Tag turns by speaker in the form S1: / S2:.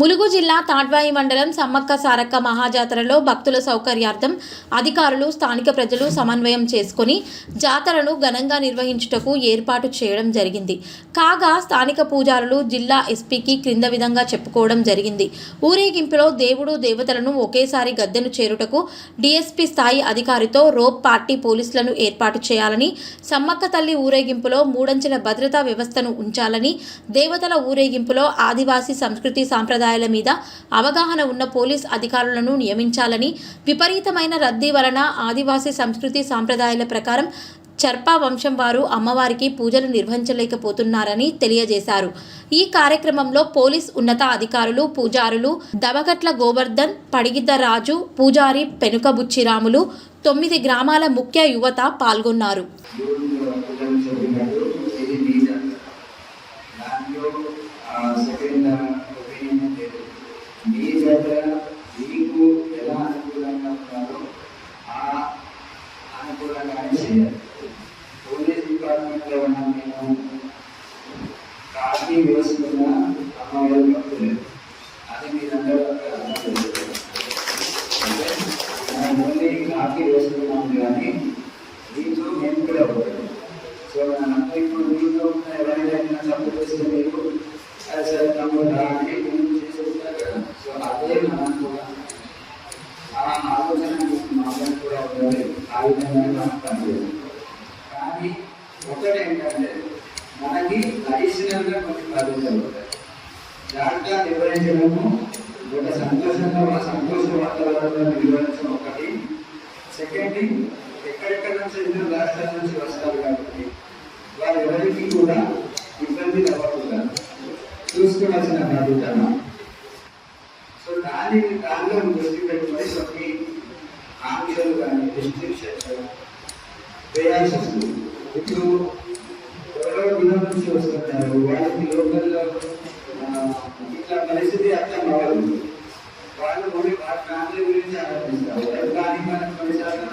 S1: ములుగు జిల్లా తాడ్వాయి మండలం సమ్మక్క సారక్క మహాజాతరలో భక్తుల సౌకర్యార్థం అధికారులు స్థానిక ప్రజలు సమన్వయం చేసుకుని జాతరను ఘనంగా నిర్వహించుటకు ఏర్పాటు చేయడం జరిగింది. కాగా స్థానిక పూజారులు జిల్లా ఎస్పీకి క్రింద విధంగా చెప్పుకోవడం జరిగింది. ఊరేగింపులో దేవుడు దేవతలను ఒకేసారి గద్దెను చేరుటకు డీఎస్పీ స్థాయి అధికారితో రోప్ పార్టీ పోలీసులను ఏర్పాటు చేయాలని సమ్మక్క తల్లి ఊరేగింపులో మూడంచెల భద్రతా వ్యవస్థను ఉంచాలని దేవతల ఊరేగింపులో ఆదివాసీ సంస్కృతి సాంప్రదాయ సాంప్రదాయాల మీద అవగాహన ఉన్న పోలీస్ అధికారులను నియమించాలని విపరీతమైన రద్దీ వలన ఆదివాసీ సంస్కృతి సాంప్రదాయాల ప్రకారం చర్పా వంశం వారు అమ్మవారికి పూజలు నిర్వహించలేకపోతున్నారని తెలియజేశారు. ఈ కార్యక్రమంలో పోలీస్ ఉన్నత అధికారులు పూజారులు దవగట్ల గోవర్ధన్ పడిగిద్ద రాజు పూజారి పెనుక బుచ్చిరాములు తొమ్మిది గ్రామాల ముఖ్య యువత పాల్గొన్నారు.
S2: డిపార్ట్మెంట్లో ఉన్న మేము కాఫీ వేసుకున్న అమ్మవారి భక్తులు అది మీరందరూ అర్థం చేసుకోవాలి. అంటే మనం ఓన్లీ కాఫీ వేసుకున్నాం కానీ దీంతో మేము కూడా ఒకటి సో అంటే ఇప్పుడు మీతో ఉన్న ఎవరైనా తప్పు చేస్తే మీరు అది సరే తమ్ముడు రా అని మీరు చేసేస్తారు కదా సో అదే మనం కూడా ఆ ఆలోచన మాకు కూడా ఉండాలి ఆ విధంగా మనం పనిచేయాలి అడిషనల్గా కొన్ని బాధ్యతలు జాగ్రత్త నిర్వహించడము ఒక సంతోషంగా ఒక సంతోష వాతావరణంలో నిర్వహించడం ఒకటి సెకండ్ ఎక్కడెక్కడ నుంచి ఎన్నో రాష్ట్రాల నుంచి వస్తారు కాబట్టి వారు ఎవరికి కూడా ఇబ్బంది అవ్వకుండా చూసుకోవాల్సిన బాధ్యత సో దాని దానిలో దృష్టి పెట్టుకొని కొన్ని ఆంక్షలు కానీ రిస్ట్రిక్షన్స్ వేయాల్సి వస్తుంది ఇప్పుడు దూరం నుంచి వస్తున్నారు వాళ్ళకి లోకల్లో ఇట్లా పరిస్థితి అర్థం కావాలి వాళ్ళు మరి వాళ్ళ ఫ్యామిలీ గురించి ఆలోచిస్తారు. కానీ మన కొన్నిసార్లు